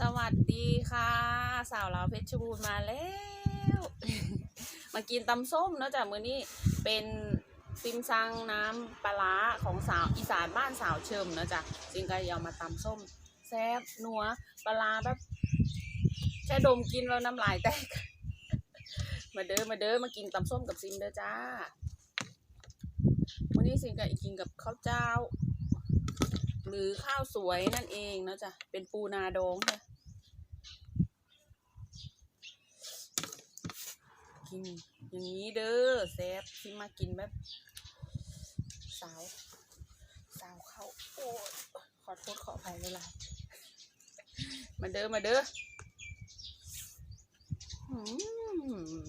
สวัสดีค่ะ สาวลาวเพชรบูรณ์มาแล้ว มากินตำส้มเนอะจากมื้อนี้เป็นซิมซังน้ำปลาของสาวอีสานบ้านสาวเชิมเนอะจ๊ะจิงก็เอามาตำส้มแซ่บนัวปลาร้าแบบแค่ดมกินแล้วน้ำลายแตก มาเด้อมาเด้อมากินตำส้มกับซิมเด้อจ้าวันนี้ซิมก็กินกับข้าวเจ้า หรือข้าวสวยนั่นเองนะจ๊ะ เป็นปูนาดองค่ะกินอย่างนี้เด้อแซฟที่มากินแบบ สาว สาวเข้าโอ้ยขอโทษขออภัยเลยล่ะมาเด้อมาเด้ออืม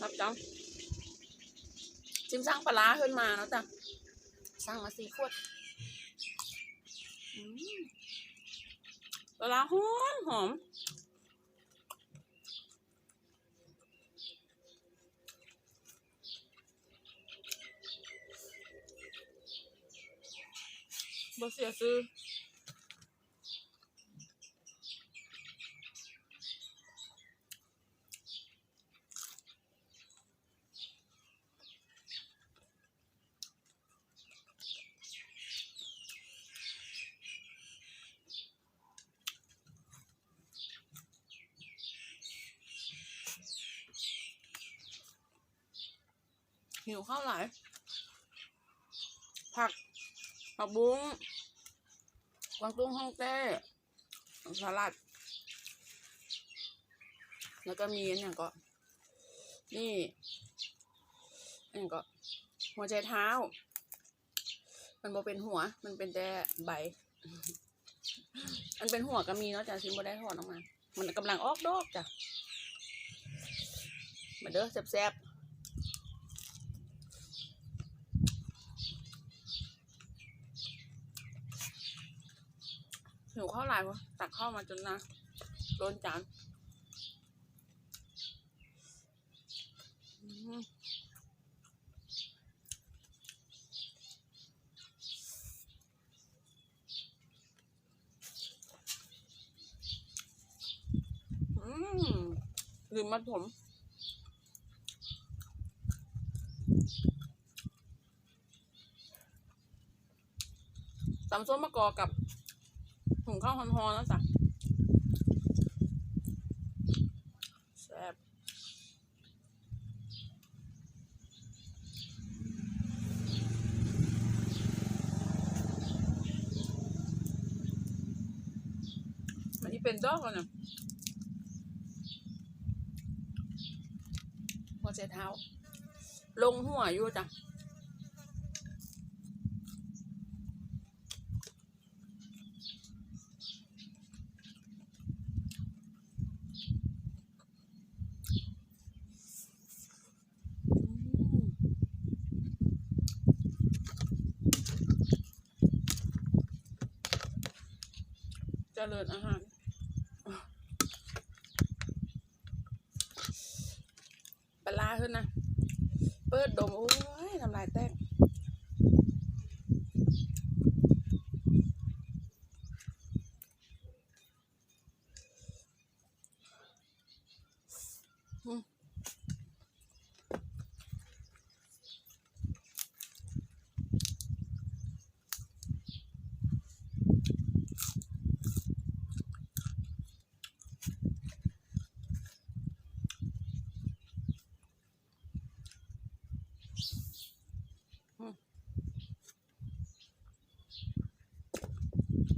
ครับ จังจิมสร้างปลาขึ้นมาเนาะจ้ะสร้างมาสี่ขวดปลาร้าหอมหอมบ่เสียซื้อ หิวข้าวหลาย ผักผักบุ้งกวางตุ้งฮ่องเต้สลัด แล้วก็มีอันอย่างก็นี่อันอย่างก็ หัวใจเท้า มันบ่เป็นหัว มันเป็นแต่ใบ มันเป็นหัวก็มีเนาะจ้ะซิมบ่ได้ถอดออกมา มันกำลังออกดอกจ้ะมาเด้อแซ่บๆ หิวข้าวหลายวะตักข้าวมาจนนะโดนจานอืมลืมมัดผมตำส้มมะกอกับ งข้าวฮอนๆแล้วจ้ะแซ่บมันนี่เป็นดอกแล้วเนี่ยหัวใจเท้า ลงหัวอยู่จ้ะ อืมเจ ริญอาหารปลาขึ้นนะ เปิดดม โอ้ยทำลายแตก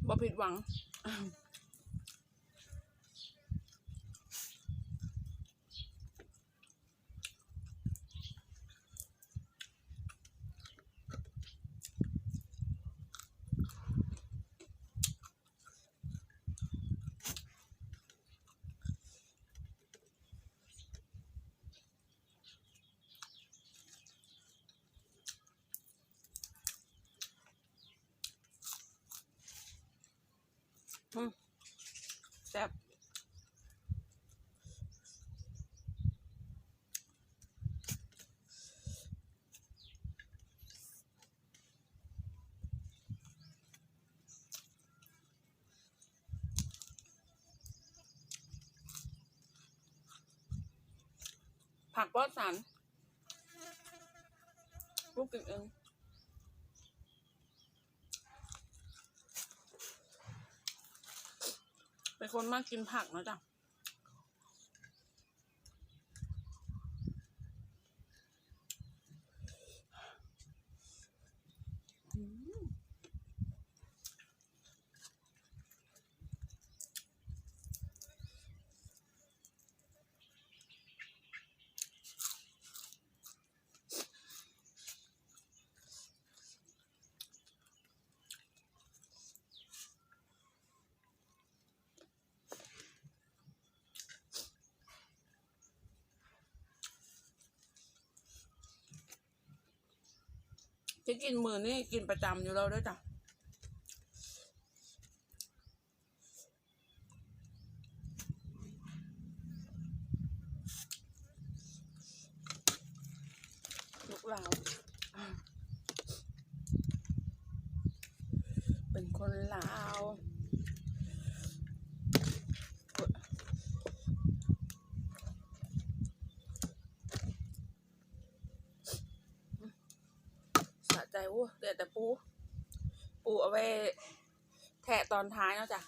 บ่ผิดหวัง อืม ผักปลอดสารลูกกินเองเป็นคนมากกินผักนะจ๊ะ ที่กินมือนี่กินประจำอยู่แล้วด้วยจ้ะลูกเราวอะเป็นคนลาวสะใจวู้ เดี๋ยวแต่ปู ปูเอาไว้แทะตอนท้ายเนาะจ้ะ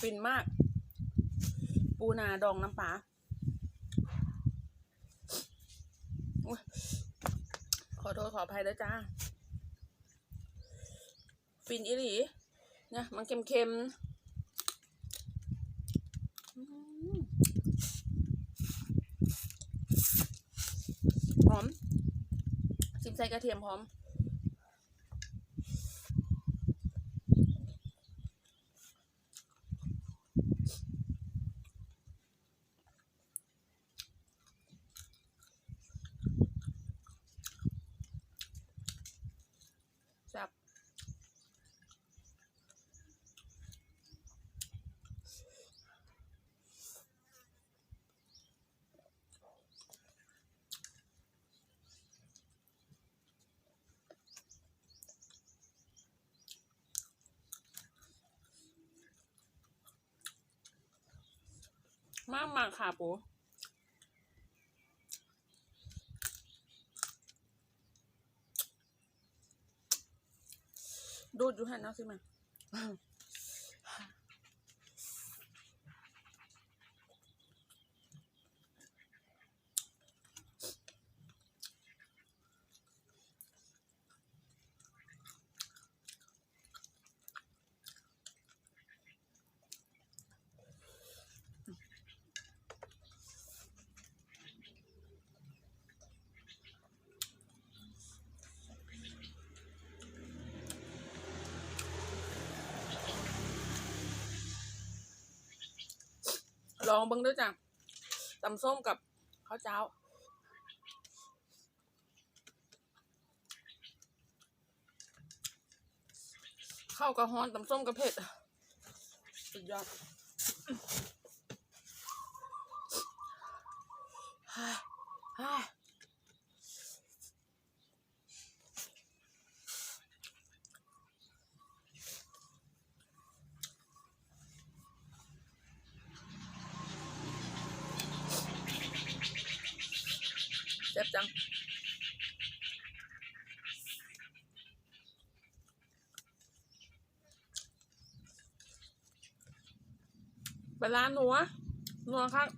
ฟินมาก ปูนาดองน้ำปลาขอโทษขออภัยด้วยจ้า ฟินอีหลีเนี่ยมันเค็มๆอืมหอมชิม ใส่กระเทียมพร้อม มากมากค่ะปูดูดอยู่หันเนาะสิมั ลองเบิ้งด้วยจ้ะตำส้มกับข้าวเจ้าข้าวกระฮอนตำส้มกับเผ็ด สุดยอดฮ่าฮ่าเจ็บจัง ปลา ร้าหนัวนัวครับ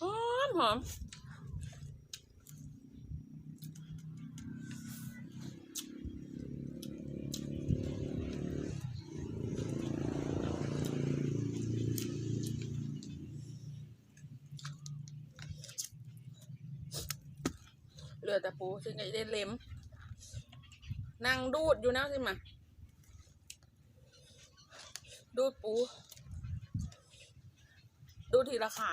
หอมหอมเหลือแต่ปูซึ่งไอ้ได้เล็มนั่งดูดอยู่นะสิมาดูดปูดู ทีละขา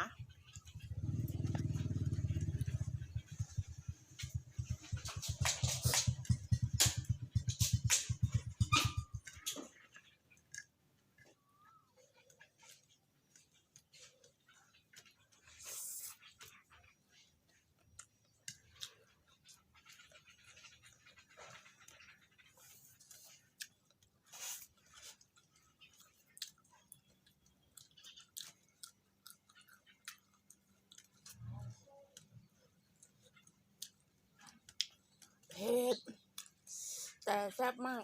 ผ็ดแต่แซ่บมาก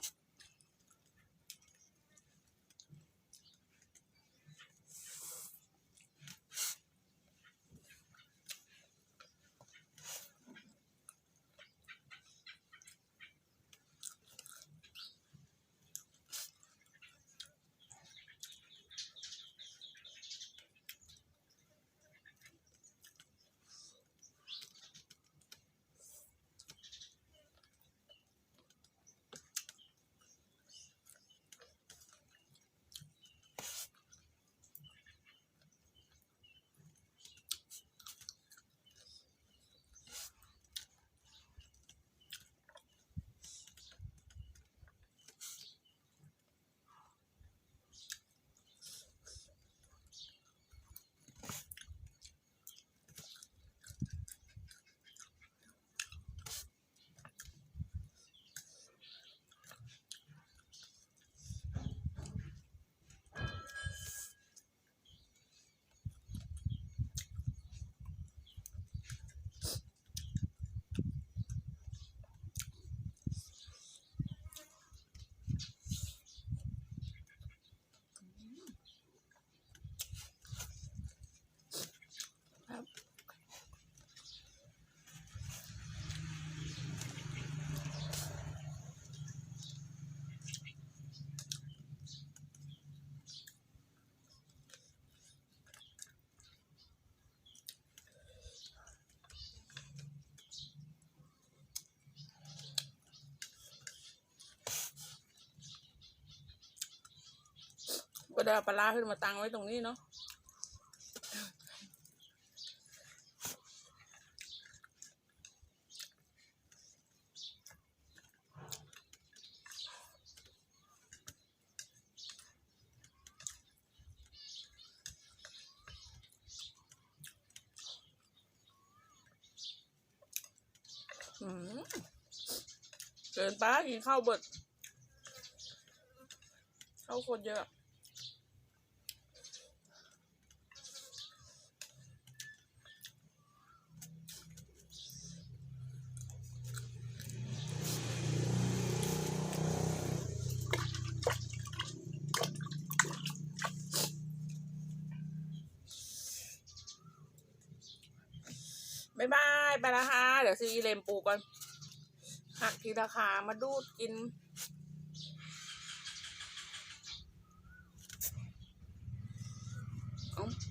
็ได้เอาปลาขึ้นมาตั้งไว้ตรงนี้เนาะเกินไปกินข้าวเบิดข้าวคนเยอะ บายบาย ไปละค่ะเดี๋ยวซีเลมปูก่อน หักทีราคามาดูดกิน